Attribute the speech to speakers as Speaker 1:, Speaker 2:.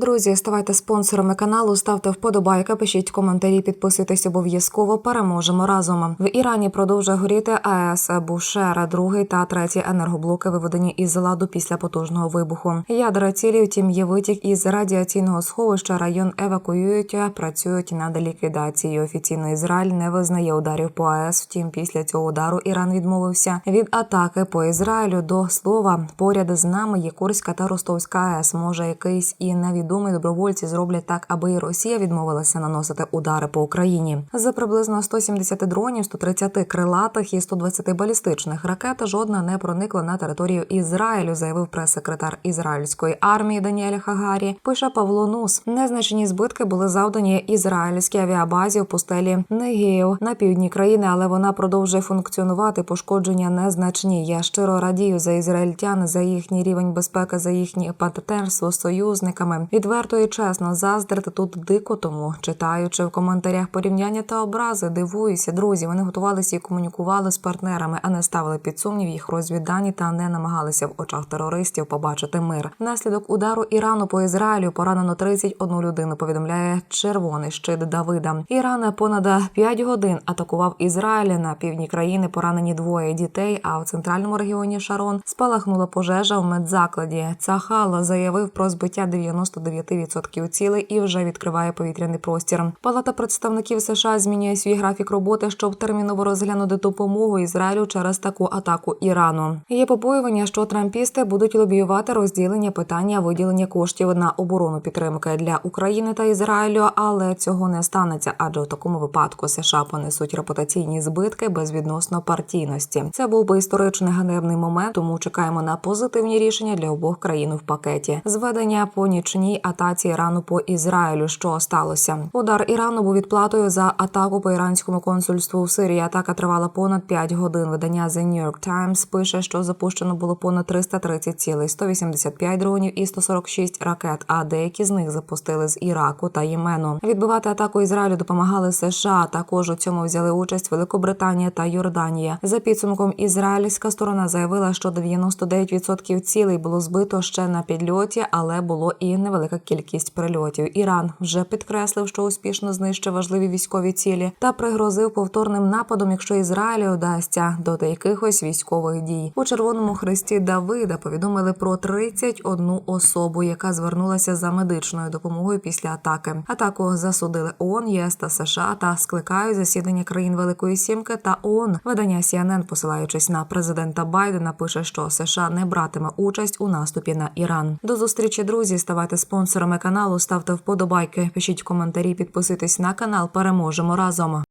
Speaker 1: Друзі, ставайте спонсорами каналу, ставте вподобайки, пишіть коментарі, підписуйтесь обов'язково. Переможемо разом. В Ірані продовжує горіти АЕС Бушера, другий та третій енергоблоки виведені із ладу після потужного вибуху. Ядра цілі, втім, є витік із радіаційного сховища. Район евакуюють, працюють над ліквідацією. Офіційно Ізраїль не визнає ударів по АЕС. Втім, після цього удару Іран відмовився від атаки по Ізраїлю. До слова, поряд з нами є Курська та Ростовська АЕС. Може, якийсь і невідомий добровольці зроблять так, аби і Росія відмовилася наносити удари по Україні. За приблизно 170 дронів, 130 крилатих і 120 балістичних ракет жодна не проникла на територію Ізраїлю, заявив прес-секретар ізраїльської армії Даніель Хагарі. Пише Павло Нус. Незначні збитки були завдані ізраїльській авіабазі в пустелі Негеїв на півдні країни, але вона продовжує функціонувати. Пошкодження незначні. Я щиро радію за ізраїльтян, за їхній рівень безпеки, за їхнє партнерство з союзниками. Відверто і чесно, заздрити тут дико. Тому читаючи в коментарях порівняння та образи, дивуюся, друзі. Вони готувалися і комунікували з партнерами, а не ставили під сумнів їх розвіддані та не намагалися в очах терористів побачити мир. Внаслідок удару Ірану по Ізраїлю поранено 31 людину. Повідомляє червоний щит Давида. Іран понад 5 годин атакував Ізраїль на півдні країни. Поранені двоє дітей. А в центральному регіоні Шарон спалахнула пожежа в медзакладі. Цахал заявив про збиття 99% цілей і вже відкриває повітряний простір. Палата представників США змінює свій графік роботи, щоб терміново розглянути допомогу Ізраїлю через таку атаку Ірану. Є побоювання, що трампісти будуть лобіювати розділення питання виділення коштів на оборону підтримки для України та Ізраїлю, але цього не станеться, адже у такому випадку США понесуть репутаційні збитки безвідносно партійності. Це був би історичний ганебний момент, тому чекаємо на позитивні рішення для обох країн в пакеті. Зведення по нічній атаці Ірану по Ізраїлю. Що сталося? Удар Ірану був відплатою за атаку по іранському консульству в Сирії. Атака тривала понад 5 годин. Видання The New York Times пише, що запущено було понад 330 цілей, 185 дронів і 146 ракет. А деякі з них запустили з Іраку та Ємену. Відбивати атаку Ізраїлю допомагали США. Також у цьому взяли участь Великобританія та Йорданія. За підсумком ізраїльська сторона заявила, що 99% цілей було збито ще на підльоті, але було і невелика кількість прильотів. Іран вже підкреслив, що успішно знищив важливі військові цілі та пригрозив повторним нападом, якщо Ізраїлю вдасться до якихось військових дій. У Червоному хресті Давида повідомили про 31 особу, яка звернулася за медичною допомогою після атаки. Атаку засудили ООН, ЄС та США та скликають засідання країн Великої Сімки та ООН. Видання CNN, посилаючись на президента Байдена, пише, що США не братиме участь у наступі на Іран. До зустрічі, друзі. Ставайте спонсорами каналу, ставте вподобайки, пишіть коментарі, підписуйтесь на канал. Переможемо разом.